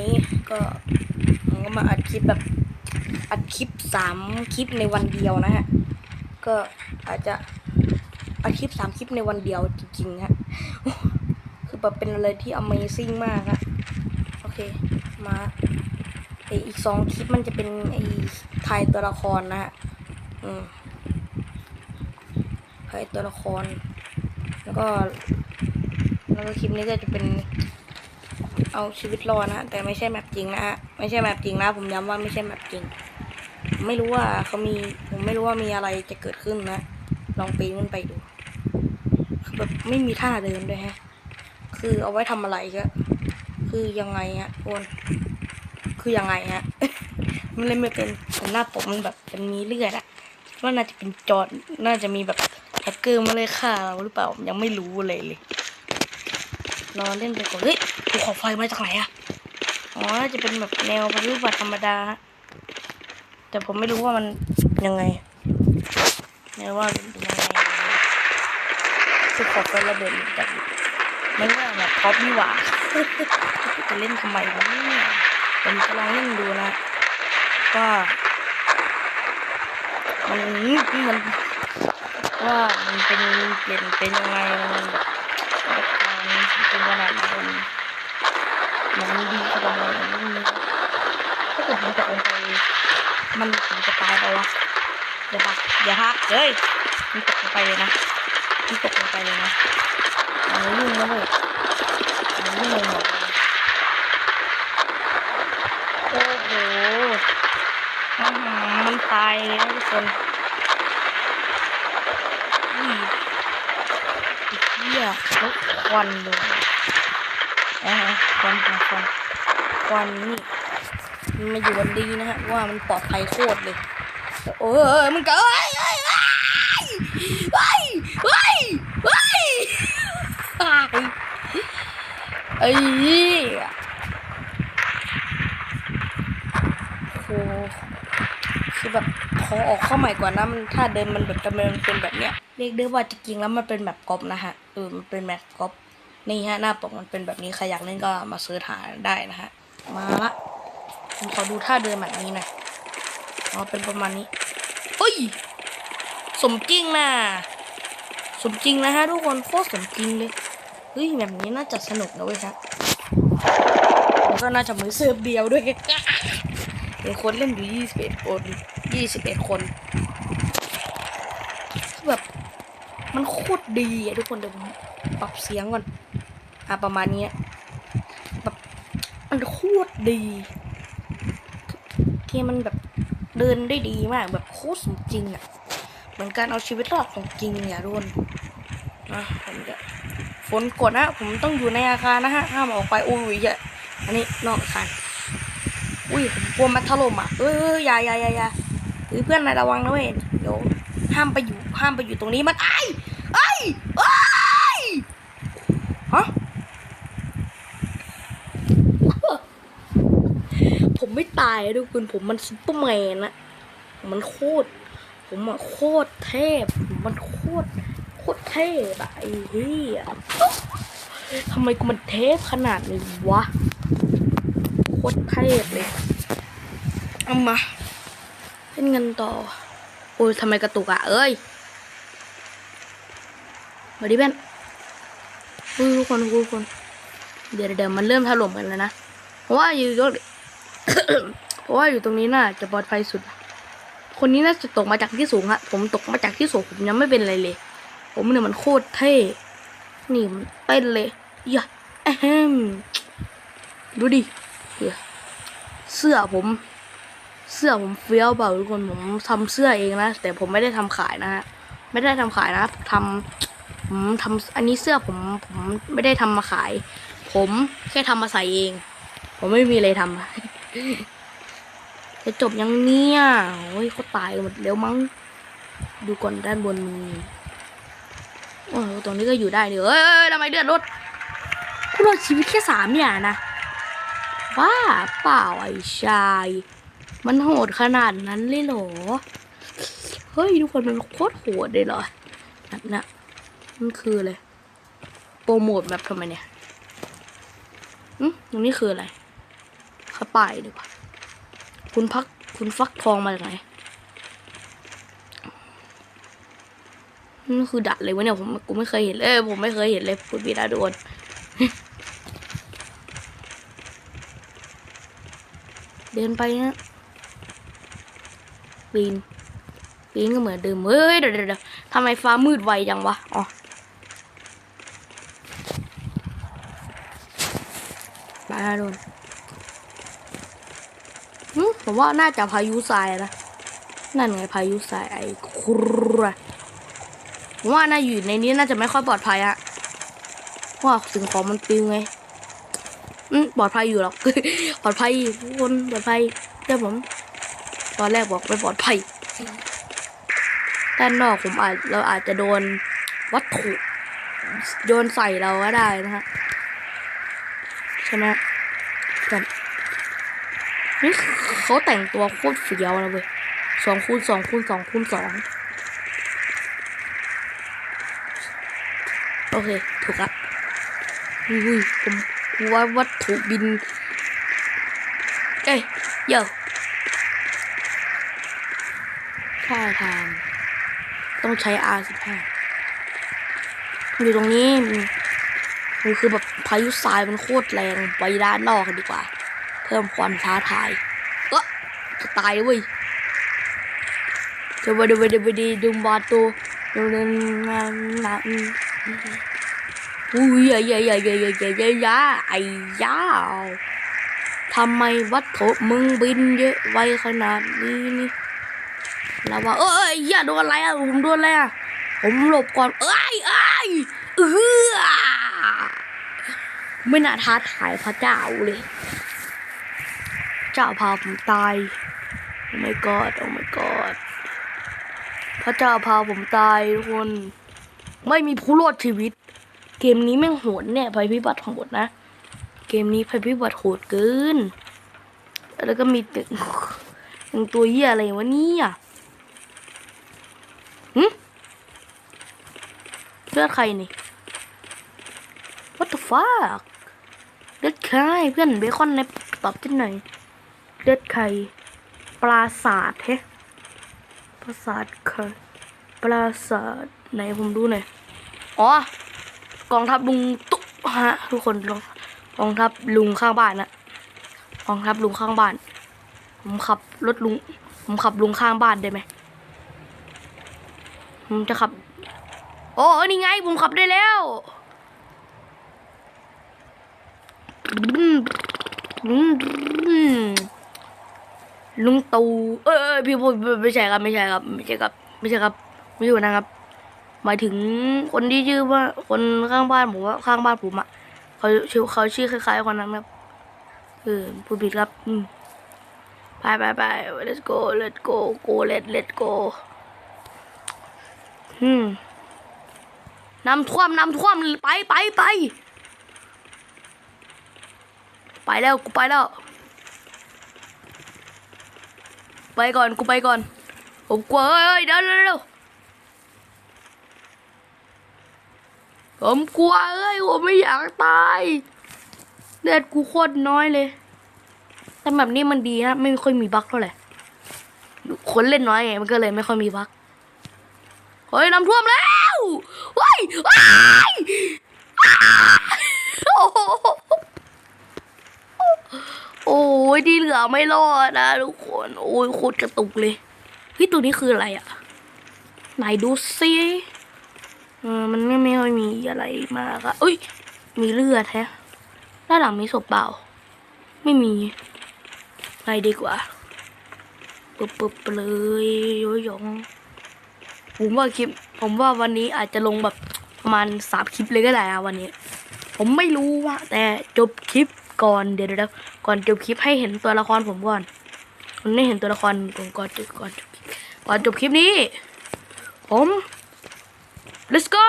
นี้ก็ผมก็มาอัดคลิปแบบอัดคลิปสามคลิปในวันเดียวนะฮะ ก็อาจจะอัดคลิปสามคลิปในวันเดียวจริงๆฮะ คือแบบเป็นอะไรที่ Amazing มากฮะ โอเค มาไออีกสองคลิปมันจะเป็นไอถ่ายตัวละครนะฮะ อืมถ่ายตัวละคร แล้วก็ แล้วก็คลิปนี้ก็จะเป็น เอาชีวิตรอดนะแต่ไม่ใช่แมปจริงนะฮะไม่ใช่แมปจริงนะ ผมย้ำว่าไม่ใช่แมปจริงผมไม่รู้ว่าเขามีผมไม่รู้ว่ามีอะไรจะเกิดขึ้นนะ ลองปีนขึ้นไปดูแบบไม่มีท่าเดินด้วยฮะ คือเอาไว้ทำอะไรก็คือยังไงฮะทุกคนคือยังไงฮะ มันเลยไม่เป็นแต่หน้าปกมันแบบมันมีเลือดอะว่าน่าจะเป็นจอดน่าจะมีแบบแฮกเกอร์มาเลยฆ่าเราหรือเปล่ายังไม่รู้เลยเลย รอนเล่นไปก่อนเฮ้ยภูเขาไฟมาจากไหนอะอ๋อน่าจะเป็นแบบแนวปฏิบัติธรรมดาฮะแต่ผมไม่รู้ว่ามันยังไงไม่รู้ว่าเป็นยังไงภูเขาไฟระเบิดมันจากไม่ว่าแบบท็อปนี่หว่าจะเล่นทำไมวะเนี่ยผมจะลองเล่นดูนะก็มันมันว่ามันเป็นเปลี่ยนเป็นยังไงมันแบบ การเป็นขนาดไหนมันมันดีขนาดไหนมันถ้าเกิดมันตกลงไปมันถึงจะตายไปวะเดี๋ยวปะอย่าพักเฮ้ยมันตกลงไปเลยนะมันตกลงไปเลยนะมันยุ่งนะเว้ยมันยุ่งเลยหมดโอ้โหอื้อหือมันตายเลยนะทุกคนอุ้ย เหี้ยแล้วควันเลยอ่าควันควันควันควันนี่มันมาอยู่วันดีนะฮะว่ามันปลอดภัยโคตรเลยโอ้ยมันก็เอ้ยเอ้ยเอ้ยเอ้ยเอ้ยเอ้ยไอ้เหี้ยโอ้คือแบบขอออกเข้าใหม่กว่านะมันถ้าเดินมันแบบจะมันเป็นแบบเนี้ย เรียกได้ว่าจริงๆแล้วมันเป็นแบบก๊อปนะฮะเออมันเป็นแบบก๊อปนี่ฮะหน้าปกมันเป็นแบบนี้ใครอยากเล่นก็มาซื้อหาได้นะฮะมาละผมขอดูท่าเดินแบบนี้หน่อยอ๋อเป็นประมาณนี้เฮ้ยสมจริงนะสมจริงนะฮะทุกคนโคตรสมจริงเลยเฮ้ยแบบนี้น่าจะสนุกนะเว้ยฮะแล้วก็น่าจะมือเซิร์ฟเดียวด้วยเห็นคนเล่นอยู่ยี่สิบเอ็ดคนยี่สิบเอ็ดคน คือแบบ มันโคตรดีอะทุกคนเดี๋ยวผมปรับเสียงก่อน อะประมาณนี้แบบมันโคตรดีเกมมันแบบเดินได้ดีมาก แบบโคตรสมจริงอะเหมือนการเอาชีวิตรอดของจริงเนี่ยทุกคนนะผมจะฝนกดนะ ผมต้องอยู่ในอาคารนะฮะห้ามออกไปอุ้ยอย่าอันนี้นอกอาคารอุ้ยผมกลัวมันถล่มอะเอ้ยอย่าอย่าอย่าอย่าเพื่อนนายระวังนะเว้ยเดี๋ยวห้ามไปอยู่ห้ามไปอยู่ตรงนี้มันไอ้ ไอ้ไอ้ยฮะผมไม่ตายอะทุกคนผมมันซุปเปอร์แมนอะมันโคตร ผมอะโคตรเทพผมมันโคตร โคตรเทพอะไอ้เหี้ยทำไมกูมันเทพขนาดนี้วะ โคตรเทพเลย เอามาเล่นเงินต่อ โอ้ยทำไมกระตุกอะเอ้ย มาดิเพื่อนทุกคนทุกคน เดี๋ยวเดี๋ยวมันเริ่มถล่มกันแล้วนะเพราะว่าอยู่ตรงเพราะว่าอยู่ตรงนี้น่าจะปลอดภัยสุด คนนี้น่าจะตกมาจากที่สูงฮะผมตกมาจากที่สูงผมยังไม่เป็นอะไรเลย ผมเนี่ยมันโคตรเท่นี่มันเต้นเลยอย่าแอมดูดิเสื้อผม เสื้อผมเฟี้ยวเปล่าทุกคนผมทำเสื้อเองนะแต่ผมไม่ได้ทำขายนะฮะไม่ได้ทำขายนะทำ ผมทำอันนี้เสื้อผมผมไม่ได้ทำมาขาย ผมแค่ทำมาใส่เอง ผมไม่มีอะไรทำจะจบยังเนี่ยโอ้ยเขาตายหมดแล้วมั้ง ดูก่อนด้านบนมีโอ้ตรงนี้ก็อยู่ได้เดี๋ยเอ้ยทำไมเดือดรถกูรอดชีวิตแค่สามอย่างนะว้าเปล่าไอ้ชาย มันโหดขนาดนั้นเลยเหรอ เฮ้ยทุกคนมันโคตรโหดเลยเหรอนี้ย มันคืออะไร โปรโมทแบบทำไมเนี่ยอืมตรงนี้คืออะไรเข้าป่ายดีกว่า คุณพัก คุณฟักทองมาจากไหนนี่คือดัดเลยวะเนี่ยผมกูไม่เคยเห็นเลยผมไม่เคยเห็นเลยคุณบีดาโดนเดินไปนะปีนปีนก็เหมือนเดิมเฮ้ยเดี๋ยวเดี๋ยวเดี๋ยวทำไมฟ้ามืดไวจังวะอ๋อ บาโดนหึผมว่าน่าจะพายุทรายนะ นั่นไงพายุทรายไอ้ครัวผมว่าน่าอยู่ในนี้น่าจะไม่ค่อยปลอดภัยอะว่าสิ่งของมันปิวไง อืมปลอดภัยอยู่หรอก ปลอดภัยทุกคนปลอดภัยเชื่ผม ตอนแรกบอกไม่ปลอดภัยด้านนอกผมอาจเราอาจจะโดนวัตถุโยนใส่เราก็ได้นะฮะใช่ไหมกันนี่ เขาแต่งตัวโคตรเฟี้ยวนะเว้ยสองคูณสองคูณสองคูณสองโอเคถูกละอุ้ยผมกูว่าวัตถุบิน เอ้ยเดี๋ยวท่าทางต้องใช้ R15 อยู่ตรงนี้มันคือแบบพายุทรายมันโคตรแรงไปด้านนอกกันดีกว่า เพิ่มความท้าทาย ตายเลยเว้ยเดี๋ยวเดี๋ยวเดี๋ยวเดี๋ยวดุมบาตูดูเดินงานหนักอุ้ยอย่าอย่าอย่าอย่าอย่าอย่าอย่าอย่ไอ้ยาวทำไมวัตถุมึงบินเยอะไวขนาดนี้นี่แล้วว่าเอ้ยอย่าโดนอะไรอะผมโดนอะไรอะผมหลบก่อนเอ้ยเอ้ยเออไม่น่าท้าทายพระเจ้าเลย เจ้าพาผมตาย โอ้ my god โอ้ my god พระเจ้าพาผมตายทุกคน ไม่มีผู้รอดชีวิต เกมนี้แม่งโหดเนี่ยภัยพิบัติโหดนะ เกมนี้ภัยพิบัติโหดเกิน แล้วก็มีตึกยังตัวเหี้ยอะไรวะเนี่ยหึเลือดใครนี่ what the fuck เลือดใครเพื่อนเบคอนในตอบที่ไหนอยเลือดใคร ปราสาทเฮ้ปราสาทใครปราสาทไหนผมดูหน่อย อ๋อ กองทัพลุงตุ๊ฮะทุกคนลองกองทัพลุงข้างบ้านนะกองทัพลุงข้างบ้าน ผมขับรถลุง ผมขับลุงข้างบ้านได้ไหมผมจะขับ โอ้นี่ไง ผมขับได้แล้ว ลุงตูเออเออพี่พูดไม่ใช่ครับไม่ใช่ครับ ไม่ใช่ครับ ไม่ใช่ครับ ไม่ใช่คนนะครับ หมายถึงคนที่ชื่อว่าคนข้างบ้านผมว่าข้างบ้านผมอะเขาชื่อเขาชื่อคล้ายๆคนนั้นครับเออพูดผิดครับอืมไปไปไป let's go let's go go let let go อืมน้ำท่วมน้ำท่วมไปไปไปไปแล้วกูไปแล้ว ไปก่อนกูไปก่อนผมกลัวเฮ้ยเดี๋ยวเดี๋ยวเดี๋ยวผมกลัวเอ้ยผมไม่อยากตายเลือดกูโคตรน้อยเลย แต่แบบนี้มันดีนะไม่ค่อยมีบั๊กเท่าไหร่คนเล่นน้อยไงมันก็เลยไม่ค่อยมีบั๊กเฮ้ยน้ำท่วมแล้วเฮ้ยว้ายโอ้ โอ้ยที่เหลือไม่รอดนะทุกคน โอ้ยโคตรกระตุกเลยเฮ้ยตัวนี้คืออะไรอะ ไหนดูซิเออมันไม่ไม่ค่อยมีอะไรมากอะเอ้ย มีเลือดแฮะด้านหลังมีศพเปล่า ไม่มีไปดีกว่าปึ๊บปึ๊บเลยโยยงผมว่าคลิป ผมว่าวันนี้อาจจะลงแบบประมาณสามคลิปเลยก็ได้อะวันนี้ ผมไม่รู้ว่าแต่จบคลิป ก่อนเดี๋ยวเดี๋ยวก่อนจบคลิปให้เห็นตัวละครผมก่อนผมไม่เห็นตัวละครผมก่อนจบก่อนจบก่อนจบคลิปนี้ ผม let's go